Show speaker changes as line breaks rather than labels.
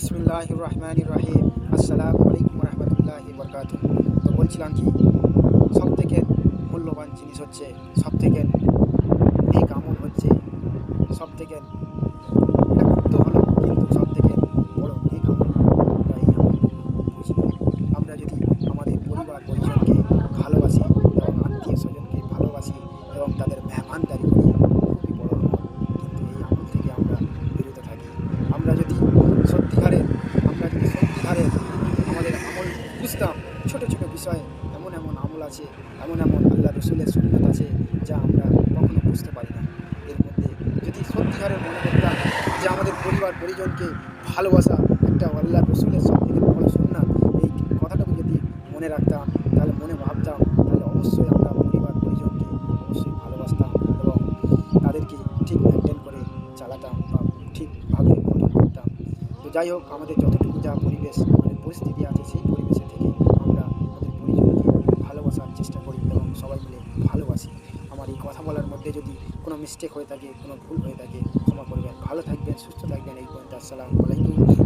বিসমুল্লাহ রহমান রাহিম আসসালাম আলাইকুম রহমতুল্লাহ বরকাত তো বলছিলাম কি সব থেকে মূল্যবান জিনিস হচ্ছে সব থেকে নেক আমল হচ্ছে সব থেকে ক্ষুদ্র হলো, কিন্তু সব থেকে বড় নেক আমরা যদি আমাদের পরিবার পরিজনকে ভালোবাসি এবং আত্মীয় স্বজনকে ভালোবাসি এবং তাদের মেহমানদারি করি খুবই বড় আমল কিন্তু এই আমল থেকে আমরা বিরত থাকি আমরা যদি সত্যিকারের আমরা যদি সত্যিকারের আমাদের আমল বুঝতাম। ছোট ছোট বিষয়ে এমন এমন আমল আছে, এমন এমন আল্লাহ রসুলের সুন্নত আছে যা আমরা কখনো বুঝতে পারি না। এর মধ্যে যদি সত্যিকারের মনে করতাম যে আমাদের পরিবার, পরিজনকে ভালোবাসা একটা আল্লাহ রসুলের সব থেকে বড় এই কথাটুকু যদি মনে রাখতাম, তাহলে মনে ভাবতাম, তাহলে অবশ্যই আমরা পরিবার, পরিজনকে অবশ্যই ভালোবাসতাম এবং তাদেরকে ঠিক মেনটেন করে চালাতাম বা ঠিকভাবে গঠন করতাম। তো যাই হোক, আমাদের যতটুকু যা পরিবেশ ভালোবাসি আমার এই কথা বলার মধ্যে যদি কোনো মিস্টেক হয়ে থাকে, কোনো ভুল হয়ে থাকে, ক্ষমা করবেন। ভালো থাকবেন, সুস্থ থাকবেন। এই পর্যন্ত আসসালামু আলাইকুম।